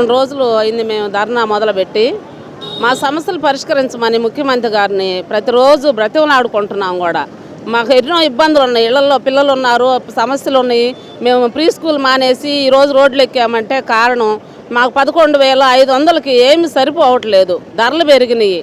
రెండు రోజులు అయింది మేము ధర్నా మొదలుపెట్టి. మా సమస్యలు పరిష్కరించమని ముఖ్యమంత్రి గారిని ప్రతిరోజు బ్రతిమలాడుకుంటున్నాం కూడా. మాకు ఎన్నో ఇబ్బందులు ఉన్నాయి. ఇళ్ళలో పిల్లలు ఉన్నారు సమస్యలు ఉన్నాయి. మేము ప్రీ స్కూల్ మానేసి ఈరోజు రోడ్లు ఎక్కామంటే కారణం మాకు పదకొండు వేల ఐదు వందలకి ఏమి సరిపోవట్లేదు. ధరలు పెరిగినాయి.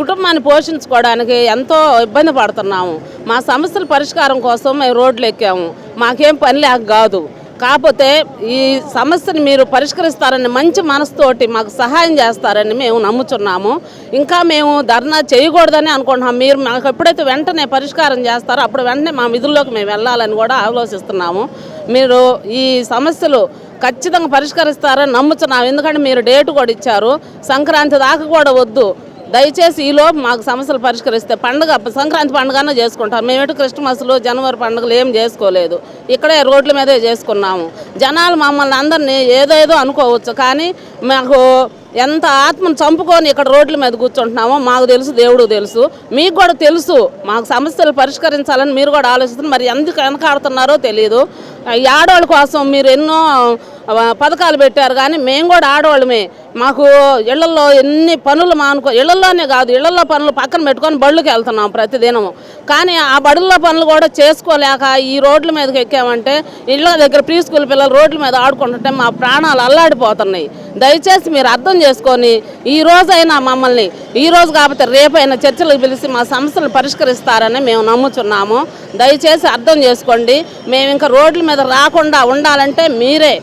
కుటుంబాన్ని పోషించుకోవడానికి ఎంతో ఇబ్బంది పడుతున్నాము. మా సమస్యల పరిష్కారం కోసం మేము రోడ్లు ఎక్కాము. మాకేం పని లేక కాదు. కాకపోతే ఈ సమస్యని మీరు పరిష్కరిస్తారని మంచి మనసుతోటి మాకు సహాయం చేస్తారని మేము నమ్ముచున్నాము. ఇంకా మేము ధర్నా చేయకూడదని అనుకుంటున్నాం. మీరు మాకు ఎప్పుడైతే వెంటనే పరిష్కారం చేస్తారో అప్పుడు వెంటనే మా విధుల్లోకి మేము వెళ్ళాలని కూడా ఆలోచిస్తున్నాము. మీరు ఈ సమస్యలు ఖచ్చితంగా పరిష్కరిస్తారని నమ్ముతున్నాము ఎందుకంటే మీరు డేట్ కూడా ఇచ్చారు. సంక్రాంతి దాకా కూడా వద్దు. దయచేసి ఈలోపు మాకు సమస్యలు పరిష్కరిస్తే పండుగ సంక్రాంతి పండుగనే చేసుకుంటాం మేమేటు క్రిస్మస్లు జనవరి పండుగలు ఏం చేసుకోలేదు. ఇక్కడే రోడ్ల మీదే చేసుకున్నాము. జనాలు మమ్మల్ని అందరినీ ఏదేదో అనుకోవచ్చు కానీ మాకు ఎంత ఆత్మను చంపుకొని ఇక్కడ రోడ్ల మీద కూర్చుంటున్నామో మాకు తెలుసు దేవుడు తెలుసు. మీకు కూడా తెలుసు మాకు సమస్యలు పరిష్కరించాలని మీరు కూడా ఆలోచిస్తున్నారు. మరి ఎందుకు వెనకాడుతున్నారో తెలియదు ఈ ఆడవాళ్ళ కోసం మీరు ఎన్నో పథకాలు పెట్టారు కానీ మేము కూడా ఆడవాళ్ళమే. మాకు ఇళ్ళలో ఎన్ని పనులు మా అనుకో ఇళ్ళలోనే కాదు ఇళ్ళలో పనులు పక్కన పెట్టుకొని బళ్ళకి వెళ్తున్నాం ప్రతిదినము. కానీ ఆ బడుల్లో పనులు కూడా చేసుకోలేక ఈ రోడ్ల మీదకి ఎక్కామంటే ఇళ్ళ దగ్గర ప్రీ స్కూల్ పిల్లలు రోడ్ల మీద ఆడుకుంటుంటే మా ప్రాణాలు అల్లాడిపోతున్నాయి. దయచేసి మీరు అర్థం చేసుకొని ఈ రోజైనా మమ్మల్ని ఈ రోజు కాకపోతే రేపైనా చర్చలకు పిలిచి మా సమస్యలు పరిష్కరిస్తారని మేము నమ్ముతున్నాము దయచేసి అర్థం చేసుకోండి. మేము ఇంకా రోడ్ల మీద రాకుండా ఉండాలంటే మీరే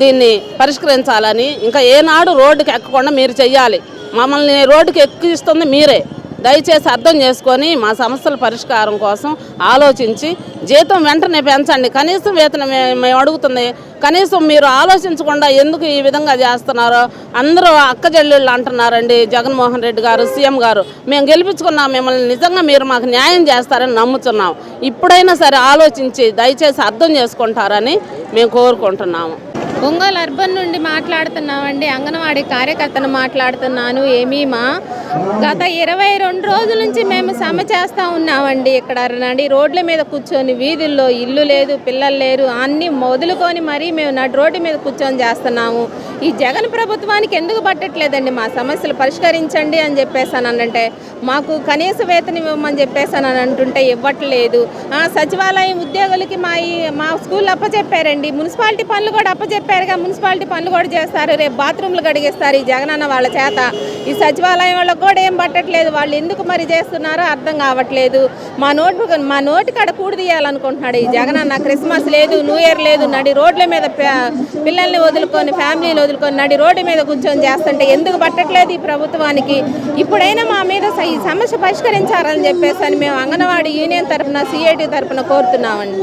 దీన్ని పరిష్కరించాలని. ఇంకా ఏనాడు రోడ్డుకి ఎక్కకుండా మీరు చెయ్యాలి. మమ్మల్ని రోడ్డుకి ఎక్కిస్తుంది మీరే. దయచేసి అర్థం చేసుకొని మా సమస్యల పరిష్కారం కోసం ఆలోచించి జీతం వెంటనే పెంచండి. కనీసం వేతనం మేము అడుగుతుంది కనీసం మీరు ఆలోచించకుండా ఎందుకు ఈ విధంగా చేస్తున్నారో అందరూ అక్క చెల్లెళ్ళు అంటున్నారండి జగన్మోహన్ రెడ్డి గారు సీఎం గారు. మేము గెలిపించుకున్నాం మిమ్మల్ని నిజంగా మీరు మాకు న్యాయం చేస్తారని నమ్ముతున్నాం. ఇప్పుడైనా సరే ఆలోచించి దయచేసి అర్థం చేసుకుంటారని మేము కోరుకుంటున్నాము. ఒంగోలు అర్బన్ నుండి మాట్లాడుతున్నామండి. అంగన్వాడీ కార్యకర్తను మాట్లాడుతున్నాను. ఏమీ మా గత ఇరవై రెండు రోజుల నుంచి మేము సమ చేస్తూ ఉన్నామండి ఇక్కడ నడి రోడ్ల మీద కూర్చొని వీధుల్లో ఇల్లు లేదు పిల్లలు లేరు అన్నీ మొదలుకొని మరీ మేము నడి రోడ్డు మీద కూర్చొని చేస్తున్నాము. ఈ జగన్ ప్రభుత్వానికి ఎందుకు పట్టట్లేదండి మా సమస్యలు పరిష్కరించండి అని చెప్పేసాను అంటే మాకు కనీస వేతనం ఇవ్వమని చెప్పేసానని అని అంటుంటే ఇవ్వట్లేదు. ఆ, సచివాలయం ఉద్యోగులకి మా ఈ మా స్కూల్ అప్పచెప్పారండి. మున్సిపాలిటీ పనులు కూడా అప్పచెప్పారుగా మున్సిపాలిటీ పనులు కూడా చేస్తారు. రేపు బాత్రూమ్లు కడిగిస్తారు ఈ జగనన్న వాళ్ళ చేత. ఈ సచివాలయం వాళ్ళకు కూడా ఏం పట్టట్లేదు. వాళ్ళు ఎందుకు మరి చేస్తున్నారో అర్థం కావట్లేదు. మా నోటు మా నోటి కాడ కూడి తీయాలనుకుంటున్నాడు ఈ జగనన్న క్రిస్మస్ లేదు న్యూ ఇయర్ లేదు నడి రోడ్ల మీద పిల్లల్ని వదులుకొని ఫ్యామిలీని వదులుకొని నడి రోడ్డు మీద కూర్చొని చేస్తుంటే ఎందుకు పట్టట్లేదు ఈ ప్రభుత్వానికి? ఇప్పుడైనా మా మీద స- ఈ సమస్య పరిష్కరించారని చెప్పేసి అని మేము అంగన్వాడీ యూనియన్ తరఫున సిఐటి తరఫున కోరుతున్నామండి.